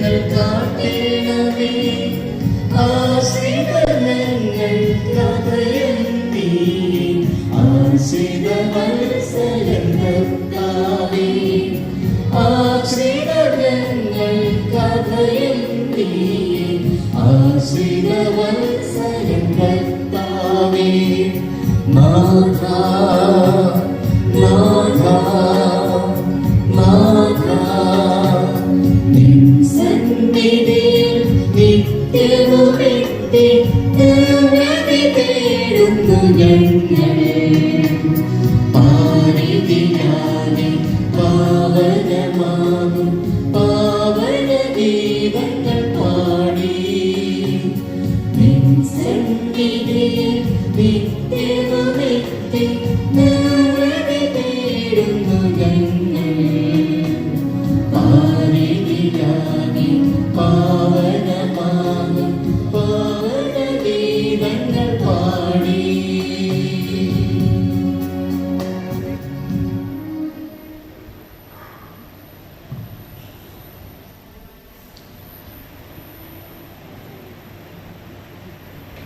കിരണങ്ങൾ കാട്ടിടമേ ആശ്രിതങ്ങൾ കഥയം നീ ആശ്രിത മത്സരം നിർത്താവേ ആശ്രിതങ്ങൾ ആശ്രിത മത്സരം നിർത്താവേ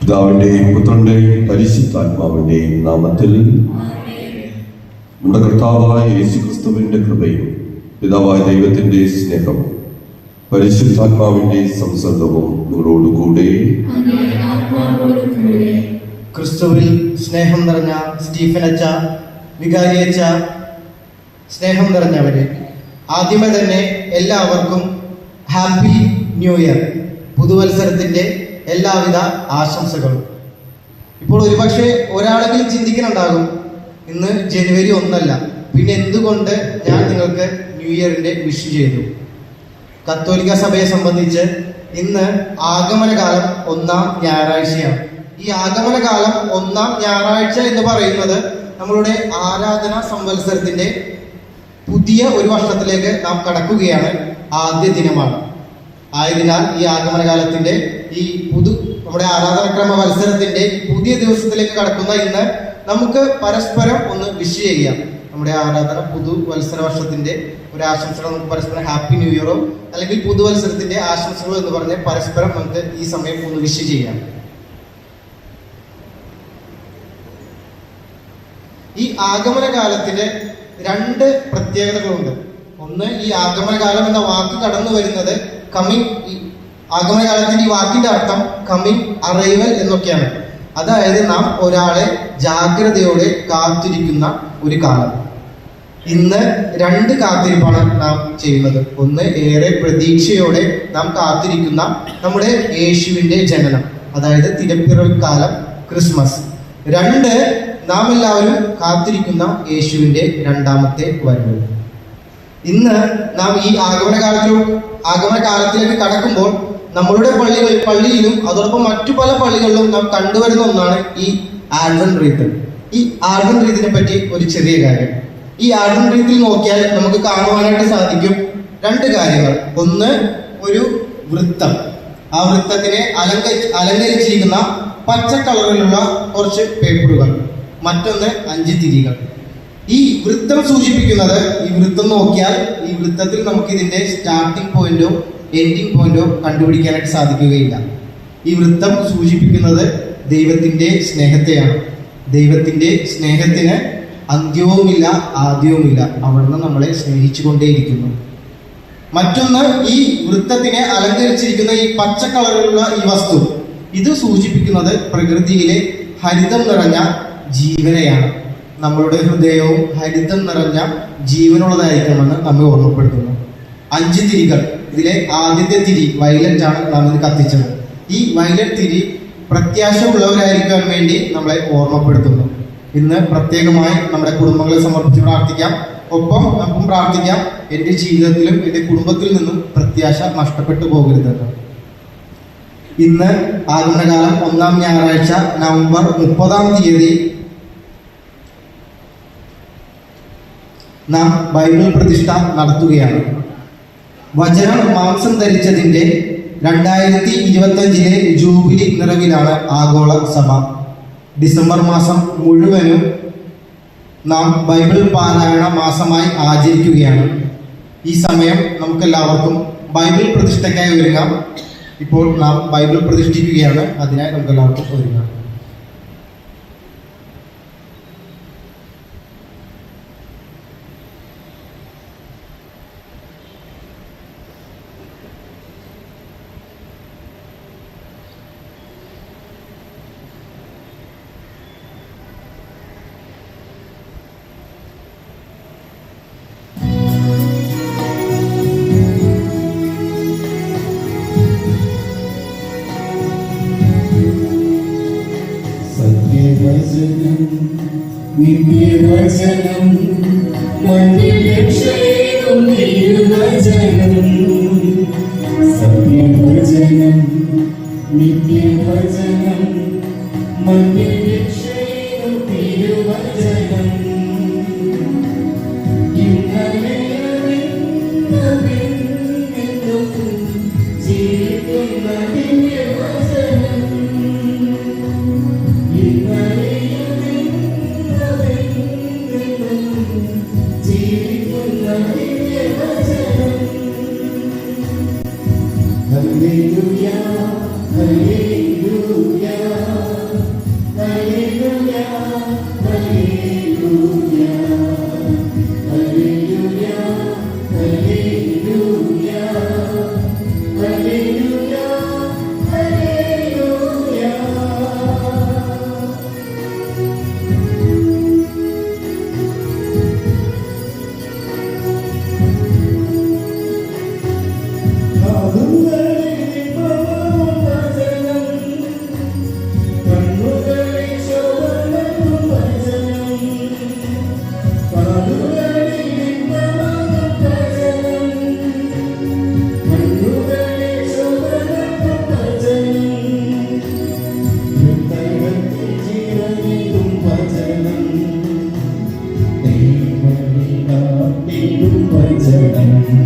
പിതാവിന്റെയും പുത്രന്റെയും പരിശുദ്ധാത്മാവിന്റെയും നാമത്തിൽ. നമ്മുടെ കർത്താവായ യേശു ക്രിസ്തുവിന്റെ കൃപയും പിതാവായ ദൈവത്തിന്റെ സ്നേഹം പരിശുദ്ധാത്മാവിന്റെ സംസർഗവും നിങ്ങളോടുകൂടെ ക്രിസ്തുവിൽ സ്നേഹം നിറഞ്ഞ സ്റ്റീഫൻ അച്ച വികാരി അച്ച സ്നേഹം നിറഞ്ഞവരെ ആദ്യമേ തന്നെ എല്ലാവർക്കും ഹാപ്പി ന്യൂ ഇയർ. പുതുവത്സരത്തിന്റെ എല്ലാവിധ ആശംസകളും. ഇപ്പോൾ ഒരുപക്ഷെ ഒരാളെങ്കിലും ചിന്തിക്കുന്നുണ്ടാകും ഇന്ന് ജനുവരി ഒന്നല്ല. പിന്നെ എന്തുകൊണ്ട് ഞാൻ നിങ്ങൾക്ക് ന്യൂ ഇയറിന്റെ വിഷ് ചെയ്തു കത്തോലിക്ക സഭയെ സംബന്ധിച്ച് ഇന്ന് ആഗമനകാലം ഒന്നാം ഞായറാഴ്ചയാണ്. ഈ ആഗമനകാലം ഒന്നാം ഞായറാഴ്ച എന്ന് പറയുന്നത് നമ്മളുടെ ആരാധനാ സംവത്സരത്തിന്റെ പുതിയ ഒരു വർഷത്തിലേക്ക് നാം കടക്കുകയാണ് ആദ്യ ദിനമാണ്. ആയതിനാൽ ഈ ആഗമനകാലത്തിന്റെ ഈ പുതു നമ്മുടെ ആരാധനക്രമ മത്സരത്തിന്റെ പുതിയ ദിവസത്തിലേക്ക് കടക്കുന്ന ഇന്ന് നമുക്ക് പരസ്പരം ഒന്ന് വിഷ് ചെയ്യാം. നമ്മുടെ ആരാധന പുതു വത്സര വർഷത്തിന്റെ ഒരു ആശംസകൾ നമുക്ക് പരസ്പരം ഹാപ്പി ന്യൂ ഇയറോ അല്ലെങ്കിൽ പുതുവത്സരത്തിന്റെ ആശംസകളോ എന്ന് പറഞ്ഞ് പരസ്പരം നമുക്ക് ഈ സമയം ഒന്ന് വിഷ് ചെയ്യാം. ഈ ആഗമന കാലത്തിന്റെ രണ്ട് പ്രത്യേകതകളുണ്ട്. ഒന്ന് ഈ ആഗമന കാലം എന്ന വാക്ക് കടന്നു വരുന്നത് കമ്മിങ് ആഗമനകാലത്തിന്റെ ഈ വാക്കിന്റെ അർത്ഥം കമ്മിങ് അറൈവൽ എന്നൊക്കെയാണ്. അതായത് നാം ഒരാളെ ജാഗ്രതയോടെ കാത്തിരിക്കുന്ന ഒരു കാലം. ഇന്ന് രണ്ട് കാത്തിരിപ്പാണ് നാം ചെയ്യുന്നത്. ഒന്ന് ഏറെ പ്രതീക്ഷയോടെ നാം കാത്തിരിക്കുന്ന നമ്മുടെ യേശുവിന്റെ ജനനം അതായത് തിരപ്പിറവിക്കാലം ക്രിസ്മസ്. രണ്ട് നാം എല്ലാവരും കാത്തിരിക്കുന്ന യേശുവിന്റെ രണ്ടാമത്തെ വരവ് ഇന്ന് നാം ഈ ആഗമന കാലത്തിലോ ആഗമന കാലത്തിലേക്ക് കടക്കുമ്പോൾ നമ്മളുടെ പള്ളികൾ പള്ളിയിലും അതോടൊപ്പം മറ്റു പല പള്ളികളിലും നാം കണ്ടുവരുന്ന ഒന്നാണ് ഈ ആൽവൻ റീത്ത്. ഈ ആൽവൻ റീത്തിനെ പറ്റി ഒരു ചെറിയ കാര്യം. ഈ ആൽവൻ റീത്തിൽ നോക്കിയാൽ നമുക്ക് കാണുവാനായിട്ട് സാധിക്കും രണ്ട് കാര്യങ്ങൾ. ഒന്ന് ഒരു വൃത്തം. ആ വൃത്തത്തിനെ അലങ്ക അലങ്കരിച്ചിരിക്കുന്ന പച്ച കളറിലുള്ള കുറച്ച് പേപ്പറുകൾ. മറ്റൊന്ന് അഞ്ച് തിരികൾ. ഈ വൃത്തം സൂചിപ്പിക്കുന്നത് ഈ വൃത്തം നോക്കിയാൽ ഈ വൃത്തത്തിൽ നമുക്ക് ഇതിന്റെ സ്റ്റാർട്ടിംഗ് പോയിന്റോ എൻഡിങ് പോയിന്റോ കണ്ടുപിടിക്കാനായിട്ട് സാധിക്കുകയില്ല. ഈ വൃത്തം സൂചിപ്പിക്കുന്നത് ദൈവത്തിന്റെ സ്നേഹത്തെയാണ്. ദൈവത്തിന്റെ സ്നേഹത്തിന് അന്ത്യവുമില്ല ആദ്യവുമില്ല. അവിടുന്ന് നമ്മളെ സ്നേഹിച്ചുകൊണ്ടേയിരിക്കുന്നു. മറ്റൊന്ന് ഈ വൃത്തത്തിനെ അലങ്കരിച്ചിരിക്കുന്ന ഈ പച്ച കളറിലുള്ള ഈ വസ്തു. ഇത് സൂചിപ്പിക്കുന്നത് പ്രകൃതിയിലെ ഹരിതം നിറഞ്ഞ ജീവനെയാണ്. നമ്മളുടെ ഹൃദയവും ഹരിതം നിറഞ്ഞ ജീവനുള്ളതായിരിക്കണമെന്ന് നമ്മെ ഓർമ്മപ്പെടുത്തുന്നു. അഞ്ച് തിരികൾ. ഇതിലെ ആദ്യത്തെ തിരി വയലറ്റ് ആണ് നാം ഇത് കത്തിച്ചത്. ഈ വയലറ്റ് തിരി പ്രത്യാശ ഉള്ളവരായിരിക്കാൻ വേണ്ടി നമ്മളെ ഓർമ്മപ്പെടുത്തുന്നു. ഇന്ന് പ്രത്യേകമായി നമ്മുടെ കുടുംബങ്ങളെ സമർപ്പിച്ച് പ്രാർത്ഥിക്കാം. ഒപ്പം നമുക്കും പ്രാർത്ഥിക്കാം. എന്റെ ജീവിതത്തിലും എന്റെ കുടുംബത്തിൽ നിന്നും പ്രത്യാശ നഷ്ടപ്പെട്ടു പോകരുതെന്ന് ഇന്ന് ആഗമനകാലം ഒന്നാം ഞായറാഴ്ച നവംബർ മുപ്പതാം തീയതി നാം ബൈബിൾ പ്രതിഷ്ഠ നടത്തുകയാണ്. വചനം മാംസം ധരിച്ചതിന്റെ രണ്ടായിരത്തി ഇരുപത്തഞ്ചിലെ ജൂബിലി നിറവിലാണ് ആഗോള സഭ. ഡിസംബർ മാസം മുഴുവനും നാം ബൈബിൾ പാരായണ മാസമായി ആചരിക്കുകയാണ്. ഈ സമയം നമുക്കെല്ലാവർക്കും ബൈബിൾ പ്രതിഷ്ഠയ്ക്കായി ഒരുങ്ങാം. ഇപ്പോൾ നാം ബൈബിൾ പ്രതിഷ്ഠിക്കുകയാണ്. അതിനായി നമുക്കെല്ലാവർക്കും ഒരുങ്ങാം. നിത്യവചനം മണ്ണിൽ രക്ഷയേകും തിരുവചനം സത്യവചനം നിത്യവചനം മണ്ണിൽ രക്ഷയേകും തിരുവചനം Amen.